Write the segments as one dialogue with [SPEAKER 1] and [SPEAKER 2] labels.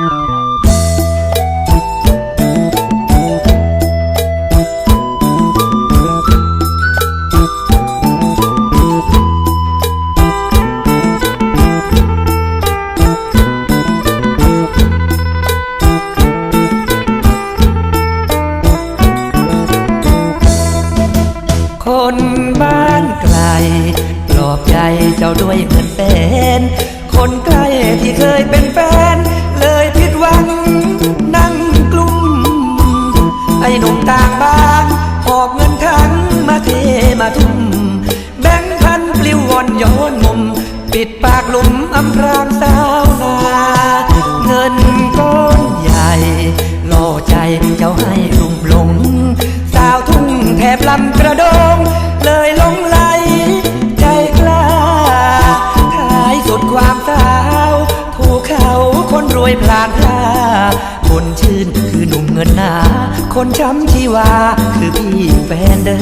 [SPEAKER 1] คนบ้านไกลปลอบใจเจ้าด้วยเงินแสนคนใกล้ที่เคยเป็นแฟน ไอหนุ่มต่างบ้านหอบเงินทั้งมาเทมาทุ่ม แบงค์พันปลิวว่อนย้อนมุม ปิดปากหลุมอำพรางสาว คนชื่น คือหนุ่มเงินหนา คนช้ำที่ว่า คือพี่แฟนเดิ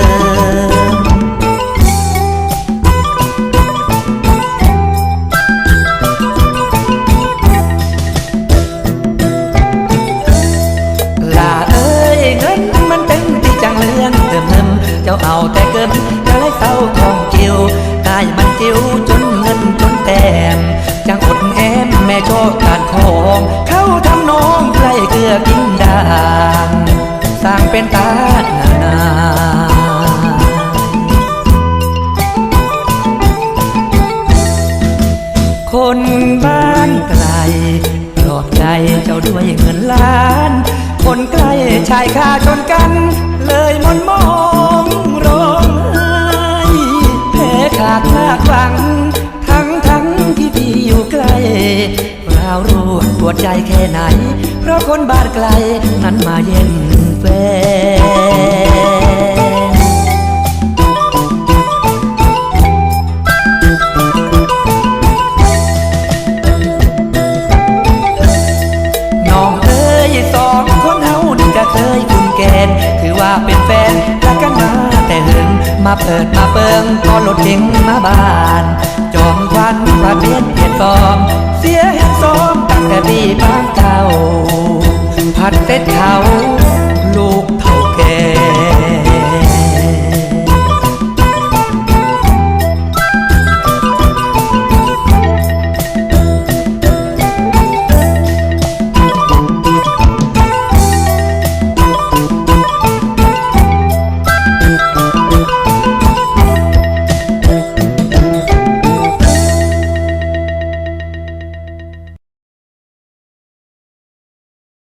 [SPEAKER 1] ม ของเขาทำน้องใกล้เกลือกินด่างสร้างเป็นตาหนานาคนบ้านไกลปลอบใจเจ้าด้วยเงินล้าน คนใกล้ชายคาชนกัน เลยมนมองาวรู้ปวดใจแค่ไหน เพราะคนบ้านไกลนั้นมาเย็นแฟนน้องเอ้ยสองคนเฮานี่ก็เคยคุ้นแกนถือว่าเป็นแฟนรักกันมาแต่เหึงมาเปิดมาเปิงพอรถเก๋งมาบ้าน จอมควันพาเปลี่ยนเปลี่ยนฟอมเสียแห่งซ้อมตั้งแต่ปีบ้านเก่าผัดเสร็จเขา